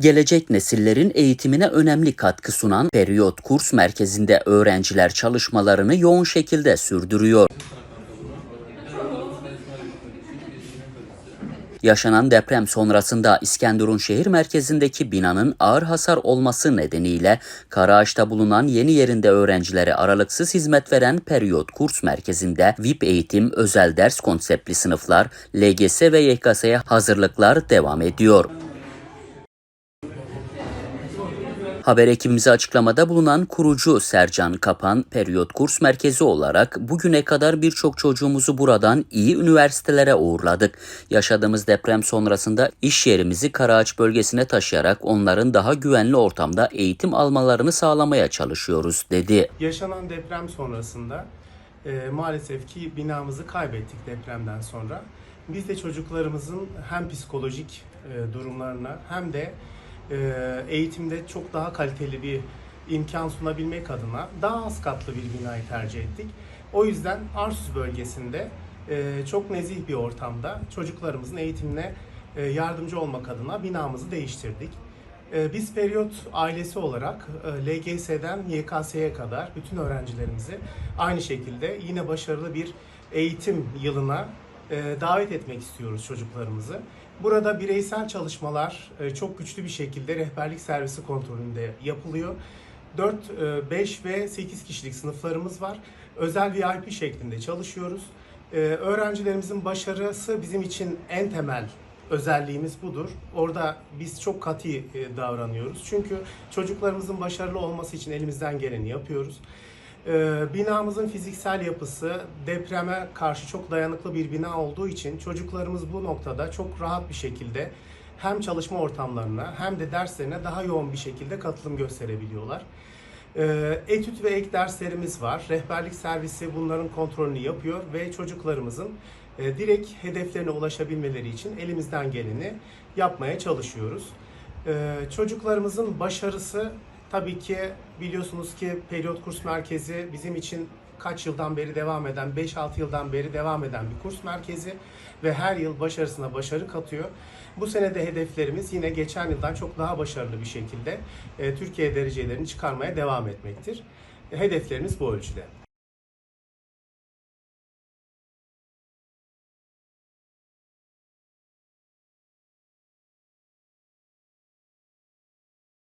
Gelecek nesillerin eğitimine önemli katkı sunan Periyot Kurs Merkezi'nde öğrenciler çalışmalarını yoğun şekilde sürdürüyor. Yaşanan deprem sonrasında İskenderun şehir merkezindeki binanın ağır hasar olması nedeniyle Karaağaç'ta bulunan yeni yerinde öğrencilere aralıksız hizmet veren Periyot Kurs Merkezi'nde VIP eğitim, özel ders konseptli sınıflar, LGS ve YKS'ye hazırlıklar devam ediyor. Haber ekibimize açıklamada bulunan kurucu Sercan Kapan, Periyot Kurs Merkezi olarak bugüne kadar birçok çocuğumuzu buradan iyi üniversitelere uğurladık. Yaşadığımız deprem sonrasında iş yerimizi Karaağaç bölgesine taşıyarak onların daha güvenli ortamda eğitim almalarını sağlamaya çalışıyoruz, dedi. Yaşanan deprem sonrasında e, maalesef ki binamızı kaybettik depremden sonra. Biz de çocuklarımızın hem psikolojik e, durumlarına hem de eğitimde çok daha kaliteli bir imkan sunabilmek adına daha az katlı bir binayı tercih ettik. O yüzden Arsuz bölgesinde e, çok nezih bir ortamda çocuklarımızın eğitimine e, yardımcı olmak adına binamızı değiştirdik. Ee, Biz Periyot ailesi olarak e, LGS'den YKS'ye kadar bütün öğrencilerimizi aynı şekilde yine başarılı bir eğitim yılına e, davet etmek istiyoruz çocuklarımızı. Burada bireysel çalışmalar e, çok güçlü bir şekilde rehberlik servisi kontrolünde yapılıyor. 4, 5 ve 8 kişilik sınıflarımız var. Özel VIP şeklinde çalışıyoruz. Öğrencilerimizin başarısı bizim için en temel özelliğimiz budur. Orada biz çok katı e, davranıyoruz. Çünkü çocuklarımızın başarılı olması için elimizden geleni yapıyoruz. Ee, Binamızın fiziksel yapısı depreme karşı çok dayanıklı bir bina olduğu için çocuklarımız bu noktada çok rahat bir şekilde hem çalışma ortamlarına hem de derslerine daha yoğun bir şekilde katılım gösterebiliyorlar. Ee, Etüt ve ek derslerimiz var. Rehberlik servisi bunların kontrolünü yapıyor ve çocuklarımızın e, direkt hedeflerine ulaşabilmeleri için elimizden geleni yapmaya çalışıyoruz. Ee, Çocuklarımızın başarısı tabii ki biliyorsunuz ki Periyot Kurs Merkezi bizim için kaç yıldan beri devam eden, 5-6 yıldan beri devam eden bir kurs merkezi ve her yıl başarısına başarı katıyor. Bu sene de hedeflerimiz yine geçen yıldan çok daha başarılı bir şekilde e, Türkiye derecelerini çıkarmaya devam etmektir. Hedeflerimiz bu ölçüde.